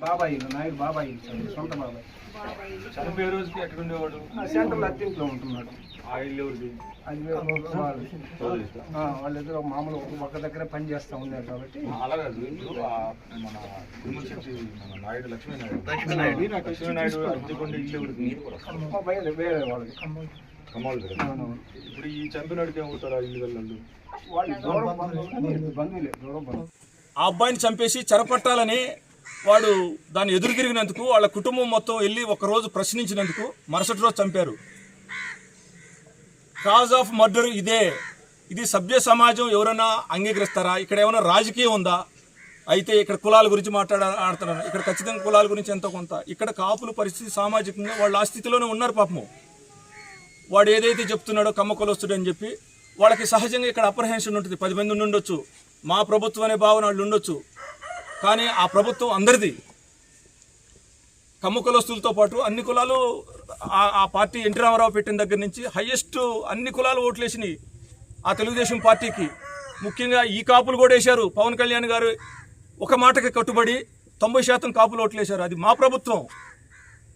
బాబాయ్ నాయుడు బాబాయ్ సొంత బాబాయ్. చనిపోయే రోజుకి ఎక్కడ ఉండేవాడు ఆ సెంట్రల్ అత్తింట్లో ఉంటున్నాడు. అది వాళ్ళిద్దరు మామూలు ఒక దగ్గర పని చేస్తూ ఉన్నారు కాబట్టి. అలాగే మన తిరుమల శెట్టి మన నాయుడు లక్ష్మీ నాయుడు. లక్ష్మీ నాయుడు. అద్దెకొండ ఇల్లు వేరే వేరే అవునవును. ఇప్పుడు ఈ చంపినాడికి ఏమవుతారు ఆ ఇల్లు వెళ్ళాలి వాళ్ళు దూరం బంధువులు బంధువులే. దూరం బంధువులు. ఆ అబ్బాయిని చంపేసి చెరపట్టాలని వాడు దాన్ని ఎదురు తిరిగినందుకు వాళ్ళ కుటుంబం మొత్తం వెళ్ళి ఒకరోజు ప్రశ్నించినందుకు మరుసటి రోజు చంపారు. కాజ్ ఆఫ్ మర్డర్ ఇదే. ఇది సభ్య సమాజం ఎవరైనా అంగీకరిస్తారా? ఇక్కడ ఏమైనా రాజకీయం ఉందా? అయితే ఇక్కడ కులాల గురించి మాట్లాడ ఇక్కడ ఖచ్చితంగా కులాల గురించి ఎంతో కొంత. ఇక్కడ కాపుల పరిస్థితి సామాజికంగా వాళ్ళు ఆ స్థితిలోనే ఉన్నారు పాపము. వాడు ఏదైతే చెప్తున్నాడో కమ్మ కొలొస్తుడు అని చెప్పి వాళ్ళకి సహజంగా ఇక్కడ అప్రహెన్షన్ ఉంటుంది. పది మంది ఉండొచ్చు మా ప్రభుత్వం అనే భావన వాళ్ళు ఉండొచ్చు. కానీ ఆ ప్రభుత్వం అందరిది కమ్మ కులస్తులతో పాటు అన్ని కులాలు ఆ- పార్టీ ఎన్టీ రామారావు పెట్టిన దగ్గర నుంచి హయ్యెస్ట్ అన్ని కులాలు ఓట్లేసినాయి ఆ తెలుగుదేశం పార్టీకి. ముఖ్యంగా ఈ కాపులు కూడా వేశారు. పవన్ కళ్యాణ్ గారు ఒక మాటకి కట్టుబడి తొంభై శాతం కాపులు ఓట్లేశారు. అది మా ప్రభుత్వం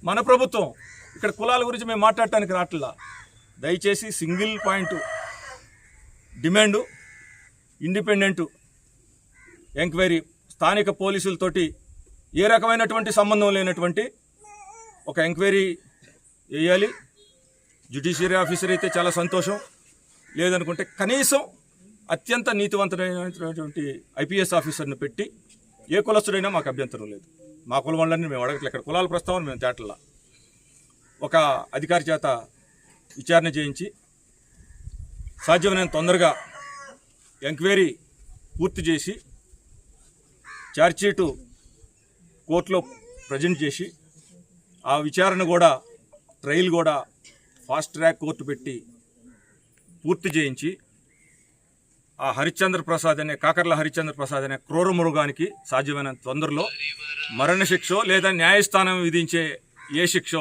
మన ప్రభుత్వం. ఇక్కడ కులాల గురించి మేము మాట్లాడటానికి రావట్లా దయచేసి single point demand independent enquiry స్థానిక పోలీసులతోటి ఏ రకమైనటువంటి సంబంధం లేనటువంటి ఒక ఎంక్వైరీ వేయాలి జ్యుడిషియరీ ఆఫీసర్ అయితే చాలా సంతోషం. లేదనుకుంటే కనీసం అత్యంత నీతివంతమైనటువంటి ఐపీఎస్ ఆఫీసర్ని పెట్టి ఏ కులస్తుడైనా మాకు అభ్యంతరం లేదు. మా కులం వాళ్ళని మేము అడగట్లేదు ఇక్కడ కులాల ప్రస్తావన మేము తేటల్లా ఒక అధికారి చేత విచారణ చేయించి సాధ్యమైనంత తొందరగా ఎంక్వైరీ పూర్తి చేసి ఛార్జ్షీటు కోర్టులో ప్రజెంట్ చేసి ఆ విచారణ కూడా ట్రయల్ కూడా ఫాస్ట్ ట్రాక్ కోర్టు పెట్టి పూర్తి చేయించి ఆ హరిశ్చంద్ర ప్రసాద్ అనే కాకర్ల హరిశ్చంద్ర ప్రసాద్ అనే క్రూర మృగానికి సాధ్యమైన తొందరలో మరణశిక్ష లేదా న్యాయస్థానం విధించే ఏ శిక్ష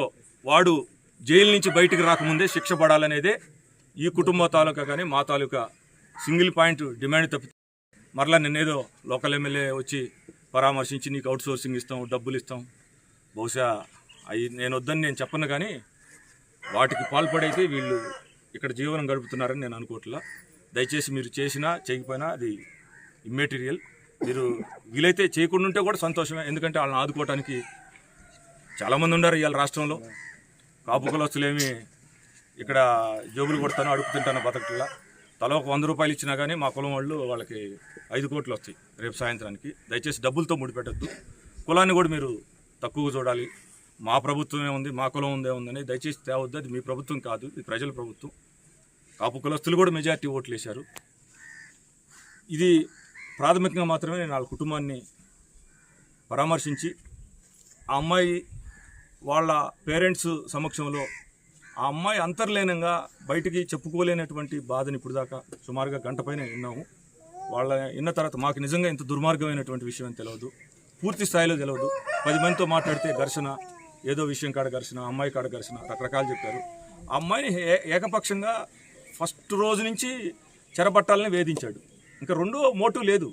వాడు జైలు నుంచి బయటికి రాకముందే శిక్ష పడాలనేదే ఈ కుటుంబ తాలూకా కానీ మా తాలూకా సింగిల్ పాయింట్ డిమాండ్ తప్పి మరలా నిన్నేదో లోకల్ ఎమ్మెల్యే వచ్చి పరామర్శించి నీకు అవుట్ సోర్సింగ్ ఇస్తాం డబ్బులు ఇస్తాం. బహుశా అవి నేను వద్దని నేను చెప్పను కానీ వాటికి పాల్పడైతే వీళ్ళు ఇక్కడ జీవనం గడుపుతున్నారని నేను అనుకోవట్లా. దయచేసి మీరు చేసినా చేయకపోయినా అది ఇమ్మెటీరియల్ మీరు వీలైతే చేయకుండా ఉంటే కూడా సంతోషమే. ఎందుకంటే వాళ్ళని ఆదుకోవటానికి చాలామంది ఉన్నారు ఇవాళ రాష్ట్రంలో. కాపు కులస్తులేమి ఇక్కడ జోబులు కొడతాను అడుగుతుంటాను బతకట్లా. తల ఒక వంద రూపాయలు ఇచ్చినా కానీ మా కులం వాళ్ళు వాళ్ళకి ఐదు కోట్లు వస్తాయి రేపు సాయంత్రానికి. దయచేసి డబ్బులతో ముడిపెట్టద్దు. కులాన్ని కూడా మీరు తక్కువ చూడాలి. మా ప్రభుత్వమే ఉంది మా కులం ఉందే ఉందని దయచేసి తేవద్దు. అది మీ ప్రభుత్వం కాదు ఇది ప్రజల ప్రభుత్వం. కాపు కులస్తులు కూడా మెజార్టీ ఓట్లు వేశారు ఇది ప్రాథమికంగా మాత్రమే నేను వాళ్ళ కుటుంబాన్ని పరామర్శించి ఆ అమ్మాయి వాళ్ళ పేరెంట్స్ సమక్షంలో ఆ అమ్మాయి అంతర్లీనంగా బయటికి చెప్పుకోలేనటువంటి బాధని ఇప్పుడు దాకా సుమారుగా గంట పైన విన్నాము. వాళ్ళ విన్న తర్వాత మాకు నిజంగా ఇంత దుర్మార్గమైనటువంటి విషయం అని తెలియదు పూర్తి స్థాయిలో తెలియదు పది మందితో మాట్లాడితే ఘర్షణ ఏదో విషయం కాడ ఘర్షణ అమ్మాయి కాడ ఘర్షణ రకరకాలు చెప్పారు. ఆ అమ్మాయిని ఏ- ఏకపక్షంగా ఫస్ట్ రోజు నుంచి చెరబట్టాలని వేధించాడు. ఇంకా రెండో మోటివ్ లేదు.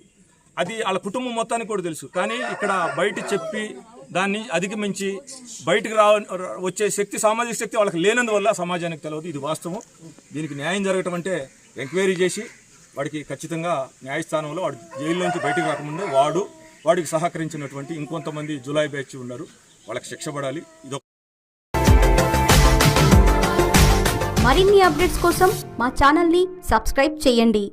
అది వాళ్ళ కుటుంబం మొత్తానికి కూడా తెలుసు. కానీ ఇక్కడ బయట చెప్పి దాన్ని అధిగమించి బయటకు రా వచ్చే శక్తి సామాజిక శక్తి వాళ్ళకి లేనందువల్ల సమాజానికి తెలియదు ఇది వాస్తవం. దీనికి న్యాయం జరగటం అంటే ఎంక్వైరీ చేసి వాడికి ఖచ్చితంగా న్యాయస్థానంలో వాడు జైల్లోంచి బయటకు రాకముందే వాడు వాడికి సహకరించినటువంటి ఇంకొంతమంది జులై బ్యాచ్ ఉన్నారు. వాళ్ళకి శిక్ష పడాలి. ఇదొక మరిన్ని అప్డేట్స్ కోసం మా ఛానల్ని సబ్స్క్రైబ్ చేయండి.